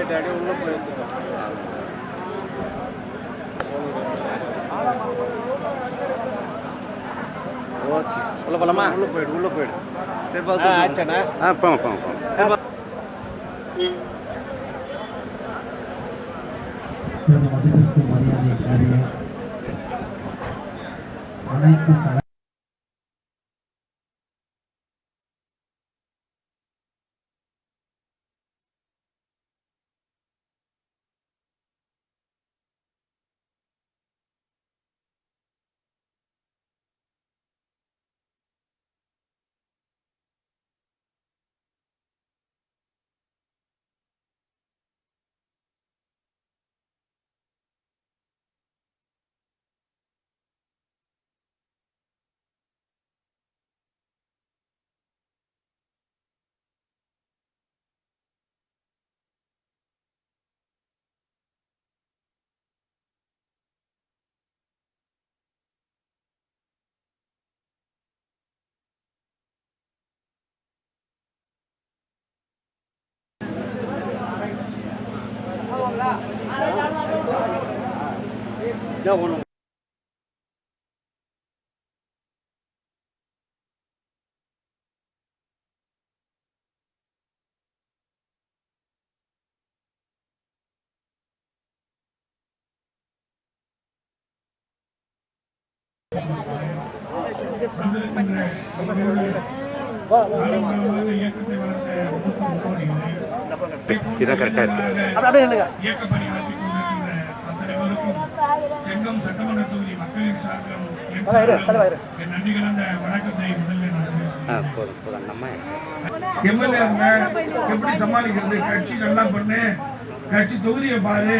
Side அப்படியே உள்ள போய் எடுத்துக்கலாம் ஓகே உள்ள போலாமா? உள்ள போயிடு உள்ள போயிடு. சரி ஆச்சாண்ணா. ஆ போங்க போங்க போங்க எனது அனைத்து தலை இதான் கரெக்டாக இருக்கு என் நன்றி கலந்த வணக்கத்தை முதலில் நான் ஆ போதும் போதும் நம்ம எம்எல்ஏ எப்படி சமாளிக்கிறது? கட்சி நல்லா பண்ணு. கட்சி தொகுதியை பாரு.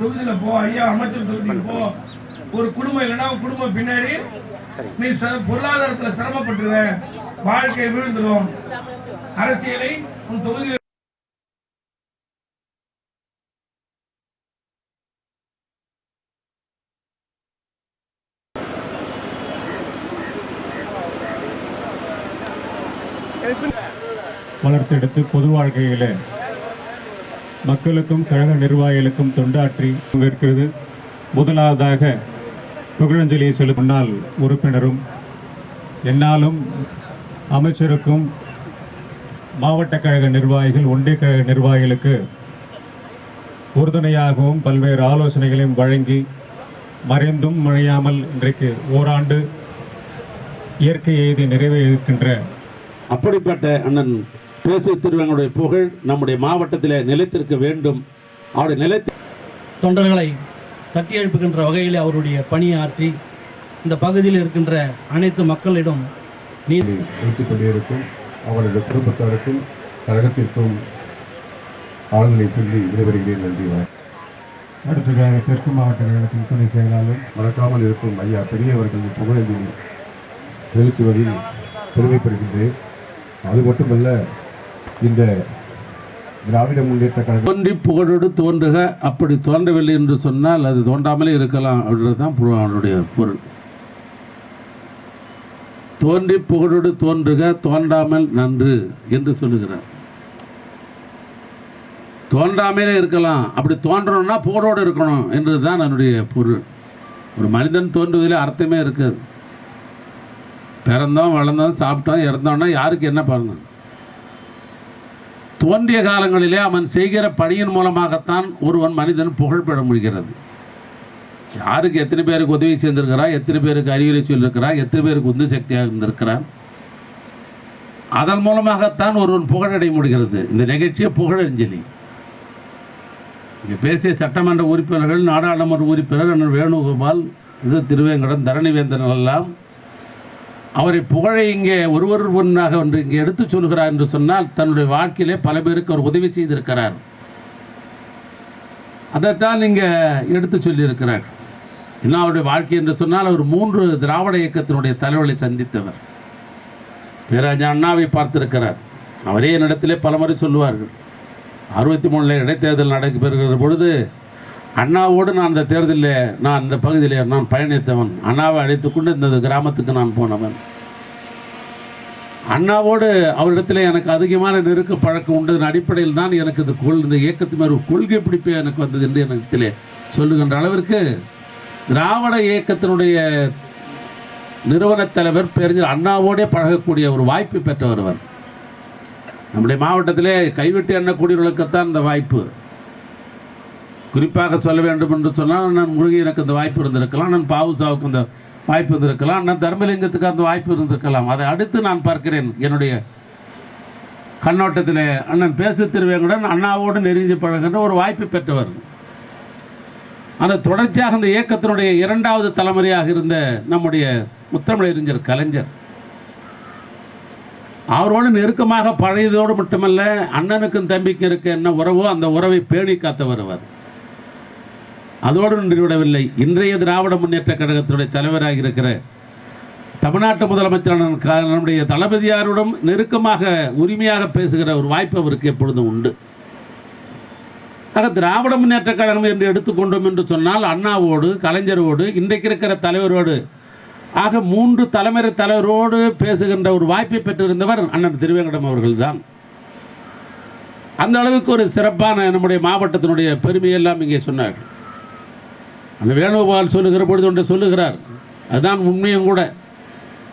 தொகுதியில போ ஐயா அமைச்சர் தொகுதியில் போ. ஒரு குடும்பம் இல்லைன்னா குடும்பம் பின்னாடி நீ ச- பொருளாதாரத்துல சிரமப்பட்டுருவ வாழ்க்கை விழுந்துடும் அரசியலை உன் தொகுதியில் வளர்த்தெடுத்து பொது வாழ்க்கையில் மக்களுக்கும் கழக நிர்வாகிகளுக்கும் தொண்டாற்றி இருக்கிறது முதலாவதாக புகழஞ்சலியை செலுத்தும் முன்னாள் உறுப்பினரும் என்னாலும் அமைச்சருக்கும் மாவட்ட கழக நிர்வாகிகள் ஒன்றிய கழக நிர்வாகிகளுக்கு உறுதுணையாகவும் பல்வேறு ஆலோசனைகளையும் வழங்கி மறைந்தும் முழையாமல் இன்றைக்கு ஓராண்டு இயற்கை எய்தி நிறைவேறுகின்ற அப்படிப்பட்ட அண்ணன் தேசிய திருவங்களுடைய புகழ் நம்முடைய மாவட்டத்தில் நிலைத்திருக்க வேண்டும். அவருடைய நிலைத்து தொண்டர்களை தட்டி எழுப்புகின்ற வகையில் அவருடைய பணியாற்றி இந்த பகுதியில் இருக்கின்ற அனைத்து மக்களிடம் நீ வைத்துக் கொண்டிருக்கும் அவரது குடும்பத்தாருக்கும் கழகத்திற்கும் ஆளுநரை சொல்லி விடைபெறுகிறேன். நன்றி அடுத்ததாக தெற்கு மாவட்ட கழகத்தின் துணை செயலாளர் மறக்காமல் இருக்கும் ஐயா பெரியவர்களின் புகழஞ்சலி செலுத்துவதில் பெருமைப்படுகின்றேன். அது மட்டுமல்ல இந்த திராவிட முன்னேற்ற கழகம் தோன்றி புகழோடு தோன்றுக அப்படி தோன்றவில்லை என்று சொன்னால் அது தோன்றாமலே இருக்கலாம் அப்படின்றது தான் பொருள் அவனுடைய பொருள். தோன்றி புகழோடு தோன்றுக தோன்றாமல் நன்று என்று சொல்லுகிறார். தோன்றாமலே இருக்கலாம். அப்படி தோன்றணும்னா புகழோடு இருக்கணும் என்றது தான் அதனுடைய பொருள். ஒரு மனிதன் தோன்றுவதில் அர்த்தமே இருக்காது. பிறந்தோம் வளர்ந்தோம் சாப்பிட்டோம் இறந்தோம்னா யாருக்கு என்ன பண்ணணும் தோன்றிய காலங்களிலே அவன் செய்கிற பணியின் மூலமாகத்தான் ஒருவன் மனிதன் புகழ்பெற முடிகிறது. யாருக்கு எத்தனை பேருக்கு உதவி செய்திருக்கிறான் எத்தனை பேருக்கு அறிவுரை சொல்லியிருக்கிறான் எத்தனை பேருக்கு உந்து சக்தியாக இருந்திருக்கிறான்? அதன் மூலமாகத்தான் ஒருவன் புகழடைய முடிகிறது. இந்த நிகழ்ச்சியை புகழஞ்சலி இங்கே பேசிய சட்டமன்ற உறுப்பினர்கள் நாடாளுமன்ற உறுப்பினர் வேணுகோபால் திருவேங்கடன் திருவேங்கடம் தரணிவேந்தன் எல்லாம் அவரை புகழை இங்கே ஒருவர் ஒன்றாக ஒன்று இங்கே எடுத்து சொல்கிறார் என்று சொன்னால் தன்னுடைய வாழ்க்கையிலே பல பேருக்கு அவர் உதவி செய்திருக்கிறார். அதைத்தான் இங்கே எடுத்து சொல்லியிருக்கிறார். இன்னும் அவருடைய வாழ்க்கை என்று சொன்னால் அவர் மூன்று திராவிட இயக்கத்தினுடைய தலைவர்களை சந்தித்தவர். பேராஜா அண்ணாவை பார்த்திருக்கிறார். அவரே என்னிடத்திலே பலமுறை சொல்லுவார்கள். அறுபத்தி மூணில் இடைத்தேர்தல் நடைபெறுகிற பொழுது அண்ணாவோடு நான் அந்த தேர்தலில் நான் அந்த பகுதியில் நான் பயணித்தவன். அண்ணாவை அழைத்து கொண்டு இந்த கிராமத்துக்கு நான் போனவன். அண்ணாவோடு அவரிடத்தில் எனக்கு அதிகமான நெருக்க பழக்கம் உண்டதன் அடிப்படையில் தான் எனக்கு இந்த கொள் இந்த இயக்கத்து மேல் ஒரு கொள்கை பிடிப்பே எனக்கு வந்தது என்று எனக்கு சொல்லுகின்ற அளவிற்கு திராவிட இயக்கத்தினுடைய நிறுவனத் தலைவர் பேரறிஞர் அண்ணாவோடே பழகக்கூடிய ஒரு வாய்ப்பு பெற்றவர் அவர். நம்முடைய மாவட்டத்திலே கைவிட்டு எண்ணக்கூடியவர்களுக்குத்தான் இந்த வாய்ப்பு. குறிப்பாக சொல்ல வேண்டும் என்று சொன்னால் நான் முருகையனுக்கு அந்த வாய்ப்பு இருந்திருக்கலாம் நான் பாவுசாவுக்கு அந்த வாய்ப்பு இருந்திருக்கலாம் அண்ணன் தர்மலிங்கத்துக்கு அந்த வாய்ப்பு இருந்திருக்கலாம். அதை அடுத்து நான் பார்க்கிறேன் என்னுடைய கண்ணோட்டத்தில். அண்ணன் பேசு திருவேங்குடன் அண்ணாவோடு நெருங்கி பழகின்ற ஒரு வாய்ப்பு பெற்றவர். அந்த தொடர்ச்சியாக அந்த இயக்கத்தினுடைய இரண்டாவது தலைமுறையாக இருந்த நம்முடைய முத்தமிழறிஞர் கலைஞர். அவரோடு நெருக்கமாக பழையதோடு மட்டுமல்ல அண்ணனுக்கும் தம்பிக்கும் இருக்க என்ன உறவோ அந்த உறவை பேணி காத்து வருவார் அதோடு நின்றுவிடவில்லை. இன்றைய திராவிட முன்னேற்ற கழகத்தினுடைய தலைவராக இருக்கிற தமிழ்நாட்டு முதலமைச்சரான நம்முடைய தளபதியாருடன் நெருக்கமாக உரிமையாக பேசுகிற ஒரு வாய்ப்பு அவருக்கு எப்பொழுதும் உண்டு. ஆக திராவிட முன்னேற்ற கழகம் என்று எடுத்துக்கொண்டோம் என்று சொன்னால் அண்ணாவோடு கலைஞரோடு இன்றைக்கு இருக்கிற தலைவரோடு ஆக மூன்று தலைமுறை தலைவரோடு பேசுகின்ற ஒரு வாய்ப்பை பெற்றிருந்தவர் அண்ணன் திருவேங்கடம் அவர்கள்தான். அந்த அளவுக்கு ஒரு சிறப்பான நம்முடைய மாவட்டத்தினுடைய பெருமையெல்லாம் இங்கே சொன்னார் அந்த வேணுகோபால் சொல்லுகிற பொழுது ஒன்று சொல்லுகிறார். அதுதான் உண்மையும் கூட.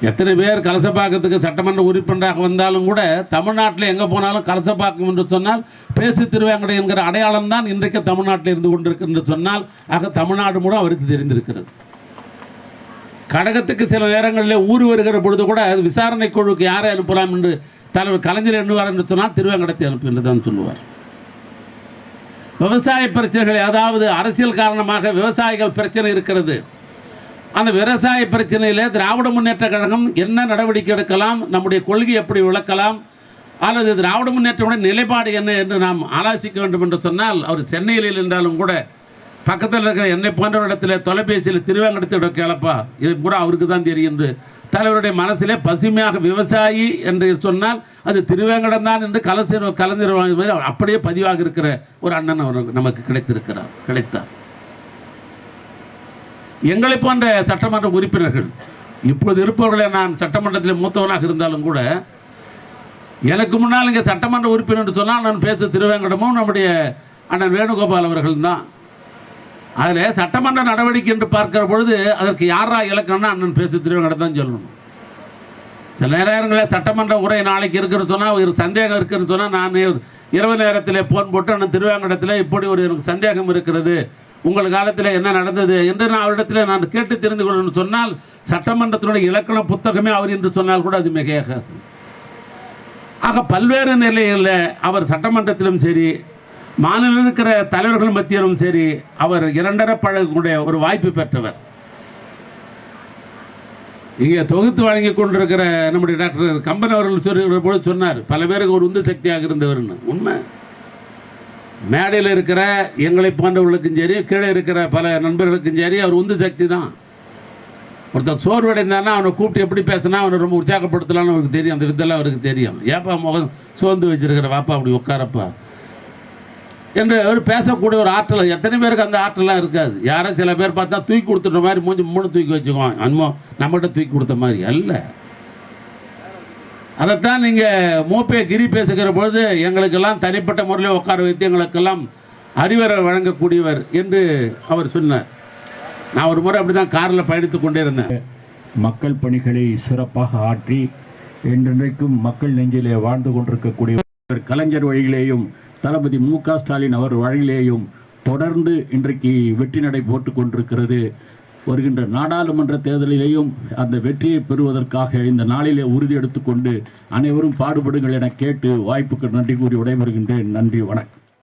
எத்தனை பேர் கலசப்பாக்கத்துக்கு சட்டமன்ற உறுப்பினராக வந்தாலும் கூட தமிழ்நாட்டில் எங்கே போனாலும் கலசப்பாக்கம் என்று சொன்னால் பேசு திருவேங்கடை என்கிற அடையாளம் தான் இன்றைக்கு தமிழ்நாட்டில் இருந்து கொண்டிருக்கு என்று சொன்னால் ஆக தமிழ்நாடு மூலம் அவருக்கு தெரிந்திருக்கிறது. கழகத்துக்கு சில நேரங்களில் ஊர் வருகிற பொழுது கூட அது விசாரணை குழுவுக்கு யாரை அனுப்பலாம் என்று தலைவர் கலைஞர் எண்ணுவார் என்று சொன்னால் திருவேங்கடத்தை அனுப்பு என்று தான் சொல்லுவார். விவசாய பிரச்சனைகள் அதாவது அரசியல் காரணமாக விவசாயிகள் பிரச்சனை இருக்கிறது. அந்த விவசாய பிரச்சனையில் திராவிட முன்னேற்ற கழகம் என்ன நடவடிக்கை எடுக்கலாம் நம்முடைய கொள்கை எப்படி விளக்கலாம் அல்லது திராவிட முன்னேற்றமுடைய நிலைப்பாடு என்ன என்று நாம் ஆலோசிக்க வேண்டும் என்று சொன்னால் அவர் சென்னையில் இருந்தாலும் கூட பக்கத்தில் இருக்கிற என்னை போன்ற இடத்துல தொலைபேசியில் திருவேங்கடத்தோட கேளப்பா இது பூரா அவருக்கு தான் தெரியும் தலைவருடைய மனசிலே பசுமையாக விவசாயி என்று சொன்னால் அது திருவேங்கடம் தான் என்று கலைஞர் கலைஞர் அப்படியே பதிவாக இருக்கிற ஒரு அண்ணன் அவர் நமக்கு கிடைத்திருக்கிறார் கிடைத்தார். எங்களை போன்ற சட்டமன்ற உறுப்பினர்கள் இப்பொழுது இருப்பவர்களை நான் சட்டமன்றத்தில் மூத்தவனாக இருந்தாலும் கூட எனக்கு முன்னால் இங்கே சட்டமன்ற உறுப்பினர் என்று சொன்னால் நான் பேச திருவேங்கடமும் நம்முடைய அண்ணன் வேணுகோபால் அவர்கள் தான். அதில் சட்டமன்ற நடவடிக்கை என்று பார்க்கிற பொழுது அதற்கு யாரா இலக்கணம்னா அண்ணன் பேச திருவேங்கடம் தான் சொல்லணும். சில நேரங்களில் சட்டமன்ற உரை நாளைக்கு இருக்குன்னு சொன்னால் ஒரு சந்தேகம் இருக்குன்னு சொன்னால் நான் இரவு நேரத்தில் ஃபோன் போட்டு அண்ணன் திருவாங்கடத்தில் இப்படி ஒரு எனக்கு சந்தேகம் இருக்கிறது. உங்கள் காலத்தில் என்ன நடந்தது என்று நான் அவரிடத்தில் நான் கேட்டு தெரிந்து கொள்ளணும்னு சொன்னால் சட்டமன்றத்தினுடைய இலக்கண புத்தகமே அவர் என்று சொன்னால் கூட அது மிகையாகாது. ஆக பல்வேறு நிலைகளில் அவர் சட்டமன்றத்திலும் சரி மாநிலம் இருக்கிற தலைவர்கள் மத்தியிலும் சரி அவர் இரண்டரை பழகக்கூடிய ஒரு வாய்ப்பு பெற்றவர். இங்கே தொகுத்து வழங்கி கொண்டிருக்கிற நம்முடைய டாக்டர் கம்பன் அவர்கள் சொல்லுகிற போது சொன்னார் பல பேருக்கு ஒரு உந்து சக்தியாக இருந்தவர்னு. உண்மை. மேடையில் இருக்கிற எங்களை போன்றவர்களுக்கும் சரி கீழே இருக்கிற பல நண்பர்களுக்கும் சரி அவர் உந்து சக்தி தான். ஒருத்தர் சோர்வடைந்தானா அவனை கூப்பிட்டு எப்படி பேசினா அவனை ரொம்ப உற்சாகப்படுத்தலாம்னு அவருக்கு தெரியும். அந்த விதெல்லாம் அவருக்கு தெரியும். ஏப்பா முகம் சோர்ந்து வச்சிருக்கிற வாப்பா அப்படி உட்காரப்பா. என்று அவர் பேசக்கூடிய ஒரு ஆற்றல். எத்தனை பேருக்கு அந்த ஆற்றலாம் இருக்காது. யாரும் சில பேர் பார்த்தா தூக்கி கொடுத்துட்ட மாதிரி மூஞ்சி மூணு தூக்கி வச்சுக்கோ அன்மோ நம்மகிட்ட தூக்கி கொடுத்த மாதிரி அல்ல. அதைத்தான் நீங்கள் மூப்பே கிரி பேசுகிற பொழுது எங்களுக்கெல்லாம் தனிப்பட்ட முறையில் உட்கார வைத்து எங்களுக்கெல்லாம் அறிவுரை வழங்கக்கூடியவர் என்று அவர் சொன்னார். நான் ஒரு முறை அப்படி தான் காரில் பயணித்து கொண்டே இருந்தேன் மக்கள் பணிகளை சிறப்பாக ஆற்றி என்றென்றைக்கும் மக்கள் நெஞ்சிலே வாழ்ந்து கொண்டிருக்கக்கூடிய ஒரு கலைஞர் வழியிலேயும் தளபதி மு க ஸ்டாலின் அவர் வழியிலேயும் தொடர்ந்து இன்றைக்கு வெற்றி நடை போட்டு கொண்டிருக்கிறது. வருகின்ற நாடாளுமன்ற தேர்தலிலேயும் அந்த வெற்றியை பெறுவதற்காக இந்த நாளிலே உறுதி எடுத்துக்கொண்டு அனைவரும் பாடுபடுங்கள் என கேட்டு வாய்ப்புக்கு நன்றி கூறி விடைபெறுகின்றேன். நன்றி வணக்கம்.